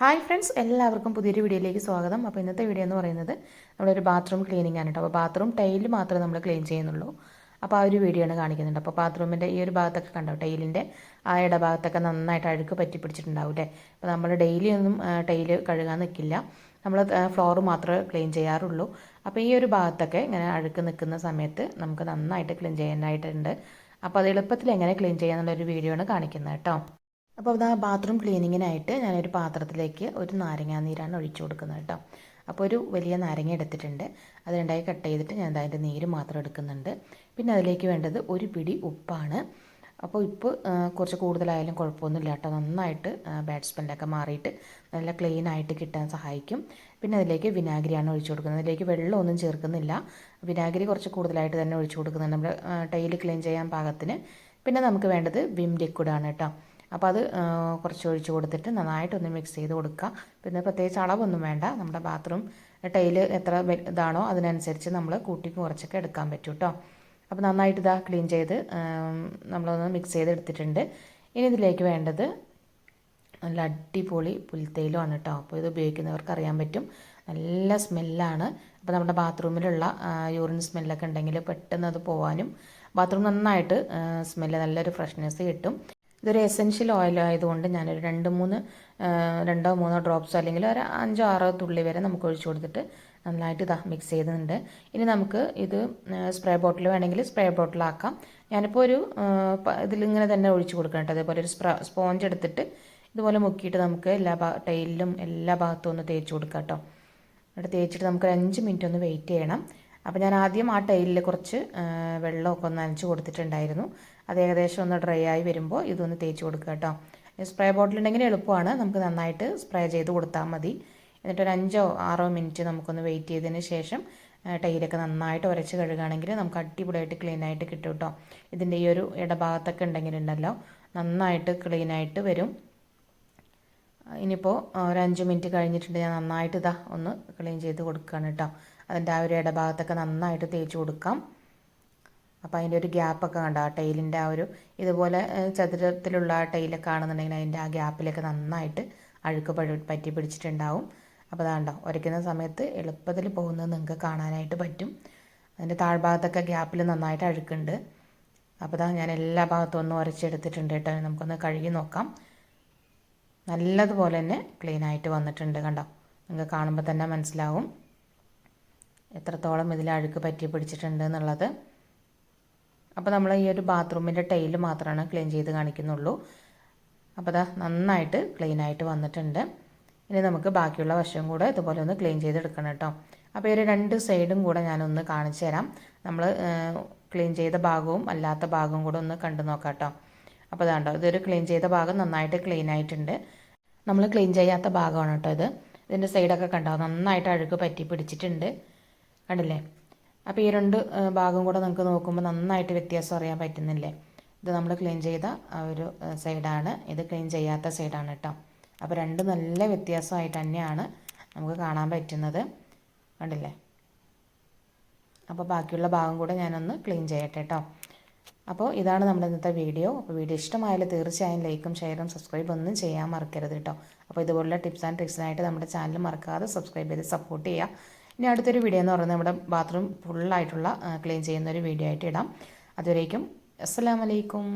Hi friends എല്ലാവർക്കും പുതിയൊരു വീഡിയോയിലേക്ക് സ്വാഗതം. അപ്പോൾ ഇന്നത്തെ വീഡിയോ എന്ന് പറയുന്നത് നമ്മളൊരു ബാത്റൂം ക്ലീനിങ് ആണ് കേട്ടോ. അപ്പോൾ ബാത്റൂം ടൈൽ മാത്രമേ നമ്മൾ ക്ലീൻ ചെയ്യുന്നുള്ളൂ. അപ്പോൾ ആ ഒരു വീഡിയോ ആണ് കാണിക്കുന്നുണ്ട് അപ്പോൾ ബാത്റൂമിന്റെ ഈ ഒരു ഭാഗത്തൊക്കെ കണ്ടോ? ടൈലിന്റെ ആ ഇടഭാഗത്തൊക്കെ നന്നായിട്ട് അഴുക്ക് പറ്റി പിടിച്ചിട്ടുണ്ടാവും അല്ലേ? അപ്പോൾ നമ്മൾ ഡെയിലി ഒന്നും ടൈൽ കഴുകാൻ നിൽക്കില്ല നമ്മൾ ഫ്ലോർ മാത്രമേ ക്ലീൻ ചെയ്യാറുള്ളൂ. അപ്പോൾ ഈ ഒരു ഭാഗത്തൊക്കെ ഇങ്ങനെ അഴുക്ക് നിൽക്കുന്ന സമയത്ത് നമുക്ക് നന്നായിട്ട് ക്ലീൻ ചെയ്യാനായിട്ടുണ്ട്. അപ്പോൾ അത് എളുപ്പത്തിൽ എങ്ങനെ ക്ലീൻ ചെയ്യാന്നുള്ളൊരു വീഡിയോ ആണ് കാണിക്കുന്നത് കേട്ടോ. അപ്പോൾ അത് ആ ബാത്റൂം ക്ലീനിങ്ങിനായിട്ട് ഞാനൊരു പാത്രത്തിലേക്ക് ഒരു നാരങ്ങാ നീരാണ് ഒഴിച്ചു കൊടുക്കുന്നത് കേട്ടോ. അപ്പോൾ ഒരു വലിയ നാരങ്ങ എടുത്തിട്ടുണ്ട്. അത് രണ്ടായി കട്ട് ചെയ്തിട്ട് ഞാൻ അതിന്റെ നീര് മാത്രം എടുക്കുന്നുണ്ട്. പിന്നെ അതിലേക്ക് വേണ്ടത് ഒരു പിടി ഉപ്പാണ്. അപ്പോൾ ഉപ്പ് കുറച്ച് കൂടുതലായാലും കുഴപ്പമൊന്നുമില്ല കേട്ടോ. നന്നായിട്ട് ബാഡ് സ്മെല്ലൊക്കെ മാറിയിട്ട് നല്ല ക്ലീൻ ആയിട്ട് കിട്ടാൻ സഹായിക്കും. പിന്നെ അതിലേക്ക് വിനാഗിരിയാണ് ഒഴിച്ചു കൊടുക്കുന്നത്. അതിലേക്ക് വെള്ളമൊന്നും ചേർക്കുന്നില്ല. വിനാഗിരി കുറച്ച് കൂടുതലായിട്ട് തന്നെ ഒഴിച്ചു കൊടുക്കുന്നുണ്ട്. നമ്മൾ ടൈൽ ക്ലീൻ ചെയ്യാൻ പാകത്തിന്. പിന്നെ നമുക്ക് വേണ്ടത് വിം ലിക്വിഡാണ് കേട്ടോ. അപ്പോൾ അത് കുറച്ച് ഒഴിച്ച് കൊടുത്തിട്ട് നന്നായിട്ടൊന്ന് മിക്സ് ചെയ്ത് കൊടുക്കുക. പിന്നെ പ്രത്യേകിച്ച് അളവൊന്നും വേണ്ട. നമ്മുടെ ബാത്റൂം ടൈൽ എത്ര ഇതാണോ അതിനനുസരിച്ച് നമ്മൾ കൂട്ടി കുറച്ചൊക്കെ എടുക്കാൻ പറ്റും കേട്ടോ അപ്പോൾ നന്നായിട്ട് ഇതാ ക്ലീൻ ചെയ്ത് നമ്മളൊന്ന് മിക്സ് ചെയ്ത് എടുത്തിട്ടുണ്ട്. ഇനി ഇതിലേക്ക് വേണ്ടത് നല്ല അടിപൊളി പുൽത്തേയിലുമാണ് കേട്ടോ അപ്പോൾ ഇത് ഉപയോഗിക്കുന്നവർക്ക് അറിയാൻ പറ്റും. നല്ല സ്മെല്ലാണ് അപ്പോൾ നമ്മുടെ ബാത്റൂമിലുള്ള യൂറിൻ സ്മെല്ലൊക്കെ ഉണ്ടെങ്കിൽ പെട്ടെന്ന് അത് പോകാനും ബാത്റൂം നന്നായിട്ട് സ്മെല്ല് നല്ലൊരു ഫ്രഷ്നെസ് കിട്ടും. ഇതൊരു എസെൻഷ്യൽ ഓയിൽ ആയതുകൊണ്ട് ഞാനൊരു രണ്ട് മൂന്ന് രണ്ടോ മൂന്നോ ഡ്രോപ്സ് അല്ലെങ്കിൽ ഒരു അഞ്ചോ ആറോ തുള്ളി വരെ നമുക്ക് ഒഴിച്ചു കൊടുത്തിട്ട് നന്നായിട്ട് ഇതാ മിക്സ് ചെയ്യുന്നുണ്ട് ഇനി നമുക്ക് ഇത് സ്പ്രേ ബോട്ടിൽ വേണമെങ്കിൽ സ്പ്രേ ബോട്ടിലാക്കാം ഞാനിപ്പോൾ ഒരു ഇതിലിങ്ങനെ തന്നെ ഒഴിച്ചു കൊടുക്കണം അതേപോലെ ഒരു സ്പോഞ്ച് എടുത്തിട്ട് ഇതുപോലെ മുക്കിയിട്ട് നമുക്ക് എല്ലാ ടൈലിലും എല്ലാ ഭാഗത്തും ഒന്ന് തേച്ച് കൊടുക്കാം കേട്ടോ. എന്നിട്ട് തേച്ചിട്ട് നമുക്ക് അഞ്ച് മിനിറ്റ് ഒന്ന് വെയിറ്റ് ചെയ്യണം. അപ്പോൾ ഞാൻ ആദ്യം ആ ടൈലിൽ കുറച്ച് വെള്ളമൊക്കെ ഒന്ന് നനച്ച് കൊടുത്തിട്ടുണ്ടായിരുന്നു. അത് ഏകദേശം ഒന്ന് ഡ്രൈ ആയി വരുമ്പോൾ ഇതൊന്ന് തേച്ച് കൊടുക്കുക കേട്ടോ. സ്പ്രേ ബോട്ടിൽ ഉണ്ടെങ്കിൽ എളുപ്പമാണ്. നമുക്ക് നന്നായിട്ട് സ്പ്രേ ചെയ്ത് കൊടുത്താൽ മതി. എന്നിട്ട് ഒരു അഞ്ചോ ആറോ മിനിറ്റ് നമുക്കൊന്ന് വെയിറ്റ് ചെയ്തതിന് ശേഷം ടൈലൊക്കെ നന്നായിട്ട് ഉരച്ച് കഴുകുകയാണെങ്കിൽ നമുക്ക് അടിപൊളിയായിട്ട് ക്ലീൻ ആയിട്ട് കിട്ടും കേട്ടോ. ഇതിന്റെ ഈ ഒരു ഇടഭാഗത്തൊക്കെ ഉണ്ടെങ്കിലുണ്ടല്ലോ നന്നായിട്ട് ക്ലീൻ ആയിട്ട് വരും. ഇനിയിപ്പോൾ ഒരു അഞ്ച് മിനിറ്റ് കഴിഞ്ഞിട്ടുണ്ട് ഞാൻ നന്നായിട്ട് ഇതാ ഒന്ന് ക്ലീൻ ചെയ്ത് കൊടുക്കുകയാണ് കേട്ടോ. അതിന്റെ ആ ഒരു ഇടഭാഗത്തൊക്കെ നന്നായിട്ട് തേച്ച് കൊടുക്കാം. അപ്പോൾ അതിന്റെ ഒരു ഗ്യാപ്പൊക്കെ കണ്ടോ? ആ ടൈലിന്റെ ആ ഒരു ഇതുപോലെ ചതുരത്തിലുള്ള ആ ടൈലൊക്കെ ആണെന്നുണ്ടെങ്കിൽ അതിന്റെ ആ ഗ്യാപ്പിലൊക്കെ നന്നായിട്ട് അഴുക്ക് പറ്റി പിടിച്ചിട്ടുണ്ടാവും. അപ്പോൾ അതാണ്ടോ ഉരയ്ക്കുന്ന സമയത്ത് എളുപ്പത്തിൽ പോകുന്നത് നിങ്ങൾക്ക് കാണാനായിട്ട് പറ്റും. അതിന്റെ താഴ്ഭാഗത്തൊക്കെ ഗ്യാപ്പിൽ നന്നായിട്ട് അഴുക്കുണ്ട്. അപ്പോൾ അതാ ഞാൻ എല്ലാ ഭാഗത്തും ഒന്ന് ഉരച്ചെടുത്തിട്ടുണ്ട് കേട്ടോ. നമുക്കൊന്ന് കഴുകി നോക്കാം. നല്ലതുപോലെ തന്നെ ക്ലീൻ ആയിട്ട് വന്നിട്ടുണ്ട് കണ്ടോ? നിങ്ങൾക്ക് കാണുമ്പോൾ തന്നെ മനസ്സിലാവും. എത്രത്തോളം ഇതിൽ അഴുക്ക് പറ്റി പിടിച്ചിട്ടുണ്ട് എന്നുള്ളത്. അപ്പോൾ നമ്മൾ ഈ ഒരു ബാത്റൂമിന്റെ ടൈൽ മാത്രമാണ് ക്ലീൻ ചെയ്ത് കാണിക്കുന്നുള്ളൂ. അപ്പോൾ അതാ നന്നായിട്ട് ക്ലീൻ ആയിട്ട് വന്നിട്ടുണ്ട്. ഇനി നമുക്ക് ബാക്കിയുള്ള വശവും കൂടെ ഇതുപോലെ ഒന്ന് ക്ലീൻ ചെയ്തെടുക്കണം കേട്ടോ. അപ്പോൾ ഈ ഒരു രണ്ട് സൈഡും കൂടെ ഞാനൊന്ന് കാണിച്ചു തരാം. നമ്മൾ ക്ലീൻ ചെയ്ത ഭാഗവും അല്ലാത്ത ഭാഗവും കൂടെ ഒന്ന് കണ്ടു നോക്കാം കേട്ടോ. അപ്പോൾ അതാണ്ടോ ഇതൊരു ക്ലീൻ ചെയ്ത ഭാഗം നന്നായിട്ട് ക്ലീൻ ആയിട്ടുണ്ട്. നമ്മൾ ക്ലീൻ ചെയ്യാത്ത ഭാഗമാണ് കേട്ടോ ഇത്. ഇതിന്റെ സൈഡൊക്കെ കണ്ടോ നന്നായിട്ട് അഴുക്ക് പറ്റി പിടിച്ചിട്ടുണ്ട്. കണ്ടില്ലേ? അപ്പോൾ ഈ രണ്ട് ഭാഗം കൂടെ നമുക്ക് നോക്കുമ്പോൾ നന്നായിട്ട് വ്യത്യാസം അറിയാൻ പറ്റുന്നില്ലേ? ഇത് നമ്മൾ ക്ലീൻ ചെയ്ത ആ ഒരു സൈഡാണ് ഇത് ക്ലീൻ ചെയ്യാത്ത സൈഡാണ് കേട്ടോ അപ്പോൾ രണ്ട് നല്ല വ്യത്യാസമായിട്ട് തന്നെയാണ് നമുക്ക് കാണാൻ പറ്റുന്നത്. കണ്ടില്ലേ? അപ്പോൾ ബാക്കിയുള്ള ഭാഗം കൂടെ ഞാനൊന്ന് ക്ലീൻ ചെയ്യട്ടെ കേട്ടോ അപ്പോൾ ഇതാണ് നമ്മുടെ ഇന്നത്തെ വീഡിയോ. അപ്പോൾ വീഡിയോ ഇഷ്ടമായാലും തീർച്ചയായും ലൈക്കും ഷെയറും സബ്സ്ക്രൈബ് ഒന്നും ചെയ്യാൻ മറക്കരുത് കേട്ടോ അപ്പോൾ ഇതുപോലുള്ള ടിപ്സ് ആൻഡ് ട്രിക്സിനായിട്ട് നമ്മുടെ ചാനൽ മറക്കാതെ സബ്സ്ക്രൈബ് ചെയ്ത് സപ്പോർട്ട് ചെയ്യുക ഇനി അടുത്തൊരു വീഡിയോ എന്ന് പറയുന്നത് നമ്മുടെ ബാത്റൂം ഫുള്ളായിട്ടുള്ള ക്ലീൻ ചെയ്യുന്ന ഒരു വീഡിയോ ആയിട്ട് ഇടാം. അതുവരേക്കും അസ്സാം വലൈക്കും